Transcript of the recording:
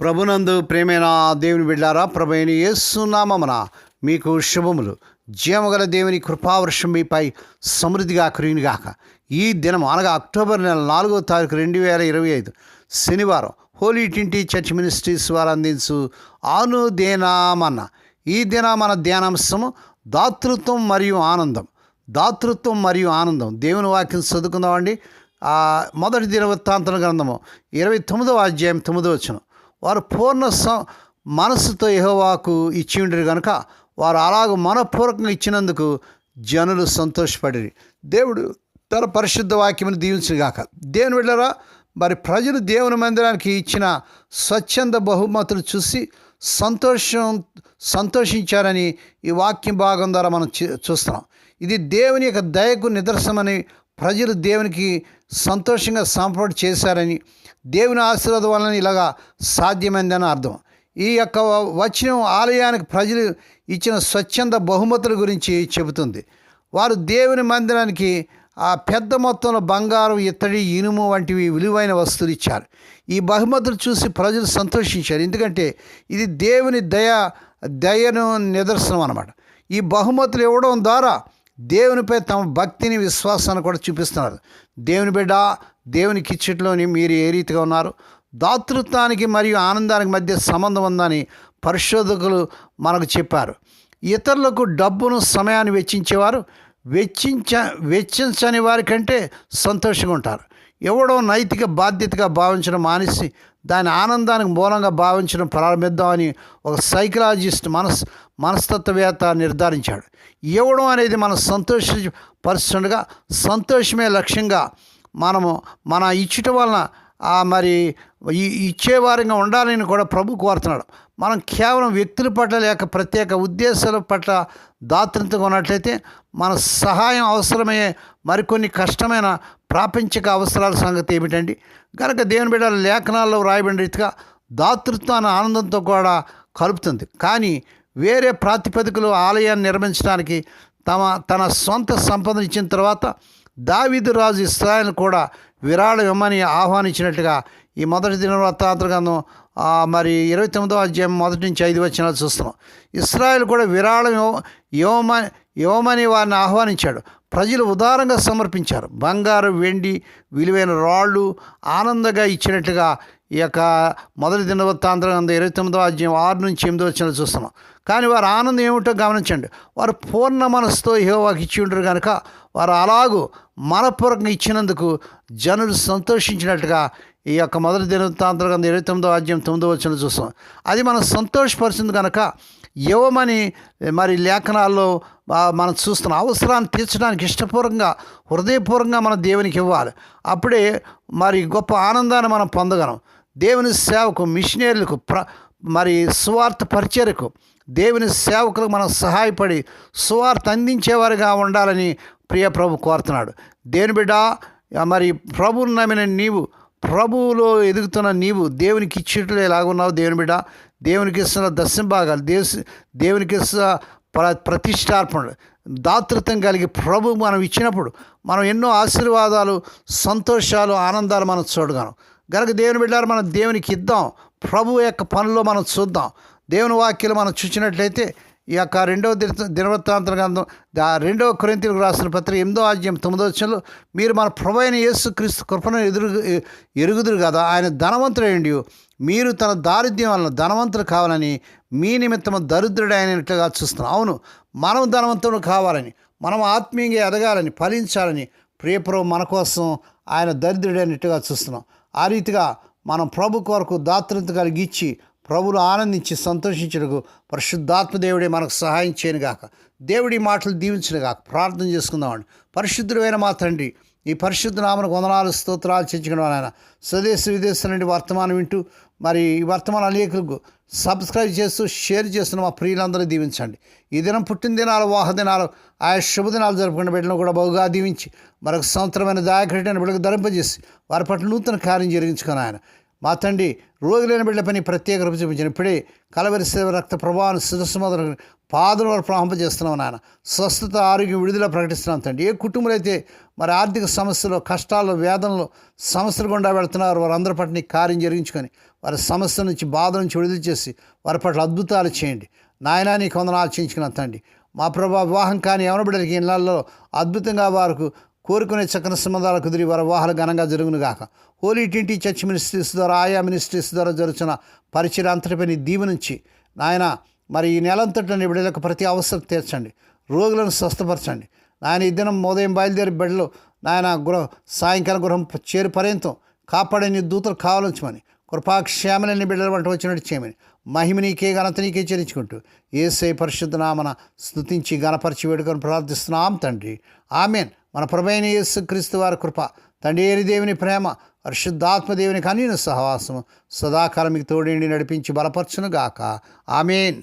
ప్రభునందు ప్రేమైన దేవుని బిడ్డారా ప్రభైన యేసునామమున మీకు శుభములు. జీవగల దేవుని కృపావర్షం మీపై సమృద్ధిగా కురిగినగాక ఈ దినం అనగా అక్టోబర్ నెల నాలుగో తారీఖు రెండు వేల ఇరవై ఐదు శనివారం హోలీ టింటి చర్చ్ మినిస్ట్రీస్ వారు అందించు ఆను దేనామన్న ఈ దిన మన ధ్యానాంశము దాతృత్వం మరియు ఆనందం. దాతృత్వం మరియు ఆనందం. దేవుని వాక్యం చదువుకుందామండి. మొదటి దినవృత్తాంతర గ్రంథము ఇరవై తొమ్మిదవ అధ్యాయం తొమ్మిదో వచ్చిన వారు పూర్ణ స మనస్సుతో యహోవాకు ఇచ్చి ఉండరు కనుక వారు అలాగ మనపూర్వకంగా ఇచ్చినందుకు జనులు సంతోషపడి దేవుడు తన పరిశుద్ధ వాక్యమును దీవించుగాక దేవుని వెళ్ళరా మరి ప్రజలు దేవుని మందిరానికి ఇచ్చిన స్వచ్ఛంద బహుమతులు చూసి సంతోషం సంతోషించారని ఈ వాక్యం భాగం ద్వారా మనం చూ- చూస్తున్నాం. ఇది దేవుని యొక్క దయకు నిదర్శనమని ప్రజలు దేవునికి సంతోషంగా సంపర్ట్ చేశారని దేవుని ఆశీర్వాదం వలన ఇలాగా సాధ్యమైందని అర్థం. ఈ యొక్క వచనం ఆలయానికి ప్రజలు ఇచ్చిన స్వచ్ఛంద బహుమతుల గురించి చెబుతుంది. వారు దేవుని మందిరానికి ఆ పెద్ద మొత్తంలో బంగారం ఇత్తడి ఇనుము వంటివి విలువైన వస్తువులు ఇచ్చారు. ఈ బహుమతులు చూసి ప్రజలు సంతోషించారు. ఎందుకంటే ఇది దేవుని దయ దయను నిదర్శనం అన్నమాట. ఈ బహుమతులు ఇవ్వడం ద్వారా దేవునిపై తమ భక్తిని విశ్వాసాన్ని కూడా చూపిస్తున్నారు. దేవుని బిడ్డ దేవునికి ఇచ్చట్లోని మీరు ఏ రీతిగా ఉన్నారు? దాతృత్వానికి మరియు ఆనందానికి మధ్య సంబంధం ఉందని పరిశోధకులు మనకు చెప్పారు. ఇతరులకు డబ్బును సమయాన్ని వెచ్చించేవారు. వెచ్చించ వెచ్చించని వారికంటే సంతోషంగా ఉంటారు. ఎవడో నైతిక బాధ్యతగా భావించడం మానేసి దాని ఆనందానికి మూలంగా భావించడం ప్రారంభిద్దామని ఒక సైకలాజిస్ట్ మనస్ మనస్తత్వవేత్త నిర్ధారించాడు. ఇవ్వడం అనేది మనం సంతోషపరుస్తుండగా సంతోషమే లక్ష్యంగా మనము మన ఇచ్చుట వలన మరి ఈ ఇచ్చేవారంగా ఉండాలని కూడా ప్రభు కోరుతున్నాడు. మనం కేవలం వ్యక్తుల పట్ల లేక ప్రత్యేక ఉద్దేశాల పట్ల దాతృత్వంగా ఉన్నట్లయితే మన సహాయం అవసరమయ్యే మరికొన్ని కష్టమైన ప్రాపంచిక అవసరాల సంగతి ఏమిటండి? కనుక దేవుని బిడ్డ లేఖనాల్లో రాయబడిన రీతిగా దాతృత్వాన్ని ఆనందంతో కూడా కలుపుతుంది. కానీ వేరే ప్రాతిపదికలు ఆలయాన్ని నిర్మించడానికి తమ తన సొంత సంపద ఇచ్చిన తర్వాత దావీదు రాజు ఇస్రాయల్ కూడా విరాళం ఇమ్మని ఆహ్వానించినట్టుగా ఈ మొదటి దిన వృత్తాంతర మరి ఇరవై తొమ్మిదో అధ్యాయం మొదటి నుంచి ఐదు వచ్చినాలు చూస్తున్నాం. ఇస్రాయల్ కూడా విరాళం ఇవ్వమని ఇవ్వమని వారిని ఆహ్వానించాడు. ప్రజలు ఉదారంగా సమర్పించారు. బంగారు వెండి విలువైన రాళ్ళు ఆనందంగా ఇచ్చినట్టుగా ఈ యొక్క మొదటి దినవృత్తాంతరం ఇరవై తొమ్మిదో అధ్యాయం ఆరు నుంచి ఎనిమిదో వచ్చిన చూస్తున్నాం. కానీ వారి ఆనందం ఏమిటో గమనించండి. వారు పూర్ణ మనసుతో యెహోవాకి ఇచ్చి ఉండరు కనుక వారు అలాగూ మనపూర్వకంగా ఇచ్చినందుకు జనులు సంతోషించినట్టుగా ఈ యొక్క మొదటి దినవృత్తాంతరం గ్రంథం ఇరవై తొమ్మిదో అధ్యాయం తొమ్మిదో వచ్చిన చూస్తాం. అది మనం సంతోషపరిచింది కనుక ఇవ్వమని మరి లేఖనాల్లో మనం చూస్తున్న అవసరాన్ని తీర్చడానికి ఇష్టపూర్వకంగా హృదయపూర్వకంగా మన దేవునికి ఇవ్వాలి. అప్పుడే మరి గొప్ప ఆనందాన్ని మనం పొందగలం. దేవుని సేవకు మిషనరీలకు ప్ర మరి స్వార్థ పరిచయకు దేవుని సేవకులకు మనం సహాయపడి సువార్త అందించేవారుగా ఉండాలని ప్రియ ప్రభు కోరుతున్నాడు. దేవుని బిడ్డ మరి ప్రభువుని నమ్మిన నీవు ప్రభువులో ఎదుగుతున్న నీవు దేవునికి ఇచ్చేట్లు ఎలాగున్నావు దేవుని బిడ్డ? దేవునికి ఇస్తున్న దశంభాగాలు భాగాలు దేవునికి ఇస్తున్న ప్ర ప్రతిష్టార్పణ దాతృత్వం కలిగి ప్రభు మనం ఇచ్చినప్పుడు మనం ఎన్నో ఆశీర్వాదాలు సంతోషాలు ఆనందాలు మనం చూడగలం. కనుక దేవుని బిడ్డారు మనం దేవునికి ఇద్దాం ప్రభు యొక్క పనుల్లో మనం చూద్దాం. దేవుని వాక్యలు మనం చూసినట్లయితే ఈ యొక్క రెండవ దిన దినవృత్తాంతర గ్రంథం రెండవ కొరింతలకు రాసిన పత్రిక ఎనిమిదో ఆజ్యం తొమ్మిదో వచ్చంలో మీరు మన ప్రభు అయిన యేసు క్రీస్తు కృపను ఎదురు ఎరుగుదురు కదా ఆయన ధనవంతుడైండి మీరు తన దారిద్ర్యం వలన ధనవంతులు కావాలని మీ నిమిత్తము అయినట్లుగా చూస్తున్నాం. అవును మనం ధనవంతుడు కావాలని మనం ఆత్మీయంగా ఎదగాలని ఫలించాలని ప్రియప్రభు మన కోసం ఆయన దరిద్రుడైనట్టుగా చూస్తున్నాం. ఆ రీతిగా మనం ప్రభు కొరకు దాతృత కలిగి ఇచ్చి ప్రభులు ఆనందించి సంతోషించడకు పరిశుద్ధాత్మ దేవుడే మనకు సహాయం చేయను గాక దేవుడి మాటలు దీవించిన గాక ప్రార్థన చేసుకుందామండి. పరిశుద్ధుడైన మా తండ్రి ఈ పరిశుద్ధ నామనకు వందనాలు స్తోత్రాలు చెంచుకున్నాం ఆయన. స్వదేశ విదేశాల నుండి వర్తమానం వింటూ మరి ఈ వర్తమాన అనేకులకు సబ్స్క్రైబ్ చేస్తూ షేర్ చేస్తున్న మా ప్రియులందరూ దీవించండి. ఈ దినం పుట్టిన దినాలు వాహ దినాలు ఆయా శుభదినాలు జరుపుకున్న బిడ్డలను కూడా బహుగా దీవించి మరొక సంవత్సరమైన దాయకరైన బిడ్డకు ధరింపజేసి వారి పట్ల నూతన కార్యం జరిగించుకుని ఆయన. మా తండ్రి రోగులైన బిడ్డ పని ప్రత్యేక రూపు చూపించిన ఇప్పుడే కలవరి సేవ రక్త ప్రభావం సుదస్సుమోదర పాదం వరకు ప్రారంభం నాయన. స్వస్థత ఆరోగ్యం విడుదల ప్రకటిస్తున్నాం తండ్రి. ఏ కుటుంబాలు అయితే మరి ఆర్థిక సమస్యలు కష్టాలు వేదనలు సమస్యలు గుండా వెళుతున్నారు వారందరి పట్ల కార్యం జరిగించుకొని వారి సమస్య నుంచి బాధ నుంచి విడుదల చేసి వారి పట్ల అద్భుతాలు చేయండి. నాయనా నీ కొందరు ఆలోచించుకున్నాను తండ్రి. మా ప్రభా వివాహం కానీ ఎవరి బిడ్డలకి ఇళ్ళలో అద్భుతంగా వారికి కోరుకునే చక్కని సంబంధాల కుదిరి వారి వివాహాలు ఘనంగా జరుగునుగాక. హోలీ టింటి చర్చ్ మినిస్ట్రీస్ ద్వారా ఆయా మినిస్ట్రీస్ ద్వారా జరుగుతున్న పరిచయ అంతటిపై నీ నుంచి. నాయన మరి ఈ నెలంతట్లో నిబిడలకు బిడ్డలకు ప్రతి అవసరం తీర్చండి. రోగులను స్వస్థపరచండి. నాయన ఈ దినం ఉదయం బయలుదేరి బిడ్డలు నాయన గృహ సాయంకాల గృహం చేరు పర్యంతం కాపాడని దూతలు కావాలంచమని. కృపాక్షేమలని బిడ్డల వంట వచ్చినట్టు చేయమని. మహిమ నీకే ఘనత నీకే చెల్లించుకుంటూ ఏసై పరిశుద్ధ నామన స్థుతించి గణపరిచి వేడుకొని ప్రార్థిస్తున్నాం తండ్రి. ఆమెన్. మన ప్రభైన యేసు క్రీస్తు వారి కృప తండ్రి ఏరి దేవుని ప్రేమ పరిశుద్ధాత్మదేవుని కనీన సహవాసము సదాకాలం మీకు నడిపించి బలపరచును గాక ఆమెన్.